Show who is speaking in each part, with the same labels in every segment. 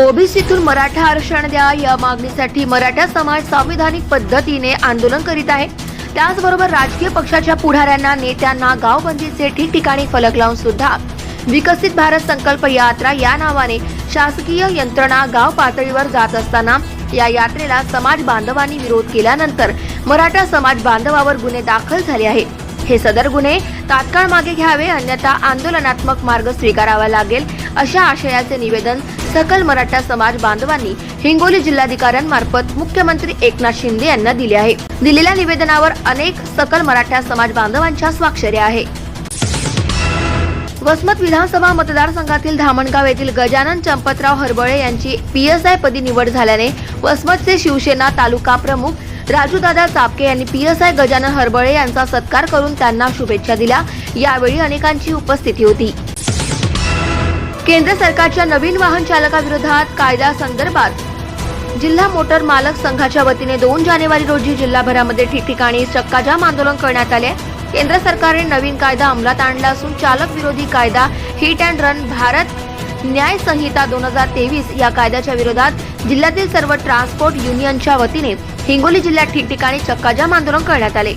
Speaker 1: ओबीसीतून मराठा आरक्षण द्या या मागणीसाठी मराठा समाज संविधानिक पद्धतीने आंदोलन करीत आहे. त्याचबरोबर राजकीय पक्षाच्या पुढाऱ्यांना नेत्यांना गावबंदीचे ठिकठिकाणी फलक लावून सुद्धा विकसित भारत संकल्प यात्रा या नावाने शासकीय यंत्रणा गाव पातळीवर जात असताना या यात्रेला समाज बांधवांनी विरोध केल्यानंतर मराठा समाज बांधवावर गुन्हे दाखल झाले आहे हे सदर गुन्हे तात्काळ मागे घ्यावे अन्यथा आंदोलनात्मक मार्ग स्वीकारावा लागेल अशा आशयाचे निवेदन सकल मराठा समाज बांधवांनी हिंगोली जिल्हाधिकाऱ्यांमार्फत मुख्यमंत्री एकनाथ शिंदे यांना दिले आहे. दिलेल्या निवेदनावर अनेक सकल मराठा समाज बांधवांच्या स्वाक्षऱ्या आहे. वसमत विधानसभा मतदारसंघातील धामणगाव येथील गजानन चंपतराव हरबळे यांची पीएसआय पदी निवड झाल्याने वसमतचे शिवसेना तालुका प्रमुख राजूदादा चापके यांनी पीएसआय गजानन हरबळे यांचा सत्कार करून त्यांना शुभेच्छा दिल्या. यावेळी अनेकांची उपस्थिती होती. केंद्र सरकारच्या नवीन वाहन चालकाविरोधात कायदा संदर्भात जिल्हा मोटर मालक संघाच्या वतीने दोन जानेवारी रोजी जिल्हाभरामध्ये ठिकठिकाणी चक्काजाम आंदोलन करण्यात आले. केंद्र सरकारने नवीन कायदा अंमलात आणला असून चालक विरोधी कायदा हिट अँड रन भारत न्याय संहिता दोन हजार तेवीस या कायद्याच्या विरोधात जिल्ह्यातील सर्व ट्रान्सपोर्ट युनियनच्या वतीने हिंगोली जिल्ह्यात ठिकठिकाणी चक्काजाम आंदोलन करण्यात आले.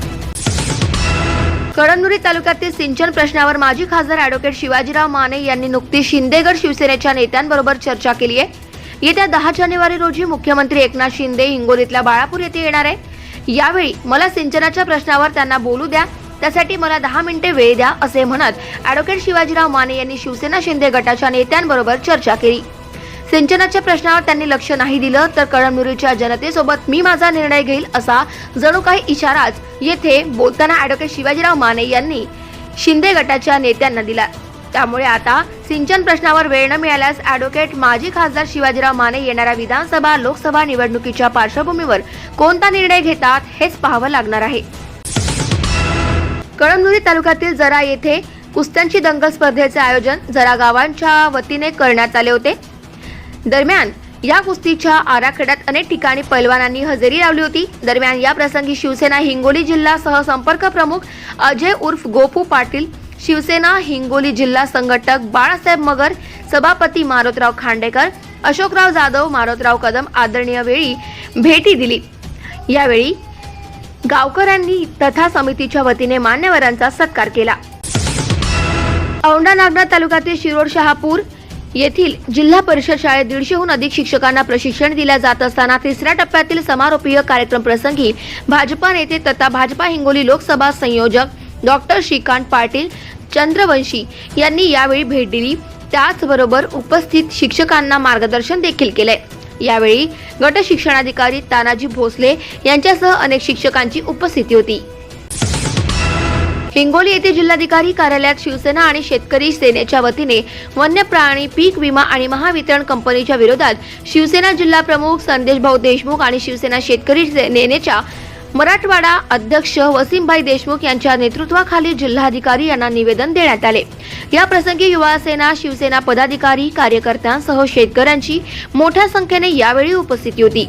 Speaker 1: कळमनुरी तालुक्यातील सिंचन प्रश्नावर माजी खासदार अॅडव्होकेट शिवाजीराव माने यांनी नुकतीच शिंदेगड शिवसेनेच्या नेत्यांबरोबर चर्चा केली आहे. येत्या दहा जानेवारी रोजी मुख्यमंत्री एकनाथ शिंदे हिंगोलीतल्या बाळापूर येथे येणार आहे. यावेळी मला सिंचनाच्या प्रश्नावर त्यांना बोलू द्या. त्यासाठी मला दहा मिनिटे वेळ द्या असे म्हणत अॅडव्होकेट शिवाजीराव माने यांनी शिवसेना शिंदे गटाच्या नेत्यांबरोबर चर्चा केली. सिंचनाच्या प्रश्नावर त्यांनी लक्ष नाही दिलं तर कळमनुरीच्या जनतेसोबत मी माझा निर्णय घेईल असा जणू काही इशाराच येथे बोलताना अॅडव्होकेट शिवाजीराव माने यांनी शिंदे गटाच्या नेत्यांना दिला. त्यामुळे आता सिंचन प्रश्नावर वेळ न मिळाल्यास अॅडव्होकेट माजी खासदार शिवाजीराव माने येणाऱ्या विधानसभा लोकसभा निवडणुकीच्या पार्श्वभूमीवर कोणता निर्णय घेतात हेच पाहावं लागणार आहे. कळमनुरी तालुक्यातील जरा येथे कुस्त्यांची दंगल स्पर्धेचे आयोजन जरा गावांच्या वतीने करण्यात आले होते. दरम्यान या कुस्तीच्या आराखड्यात अनेक ठिकाणी पैलवानांनी हजेरी लावली होती. दरम्यान या प्रसंगी शिवसेना हिंगोली जिल्हा सहसंपर्क प्रमुख अजय उर्फ गोपू पाटील शिवसेना हिंगोली जिल्हा संघटक बाळासाहेब मगर सभापती मारोतराव खांडेकर अशोकराव जाधव मारोतराव कदम आदरणीय वेळी भेटी दिली. यावेळी गावकऱ्यांनी तथा समितीच्या वतीने मान्यवरांचा सत्कार केला. औंढा नागनाथ तालुक्यातील शिरोड शहापूर येथील जिल्हा परिषद शाळेत दीडशेहून अधिक शिक्षकांना प्रशिक्षण दिल्या जात असताना तिसऱ्या टप्प्यातील समारोपीय कार्यक्रम प्रसंगी भाजपा नेते तथा भाजपा हिंगोली लोकसभा संयोजक डॉक्टर श्रीकांत पाटील चंद्रवंशी यांनी यावेळी भेट दिली. त्याचबरोबर उपस्थित शिक्षकांना मार्गदर्शन देखील केले. यावेळी गट शिक्षणाधिकारी तानाजी भोसले यांच्यासह अनेक शिक्षकांची उपस्थिती होती. हिंगोली येथे जिल्हाधिकारी कार्यालयात शिवसेना आणि शेतकरी सेनेच्या वतीने वन्य प्राणी पीक विमा आणि महावितरण कंपनीच्या विरोधात शिवसेना जिल्हा प्रमुख संदेश भाऊ देशमुख आणि शिवसेना शेतकरी सेनेच्या मराठवाडा अध्यक्ष वसीमभाई देशमुख यांच्या नेतृत्वाखाली जिल्हाधिकारी यांना निवेदन देण्यात आले. या प्रसंगी युवा सेना शिवसेना पदाधिकारी कार्यकर्त्यांसह शेतकऱ्यांची मोठ्या संख्येने यावेळी उपस्थिती होती.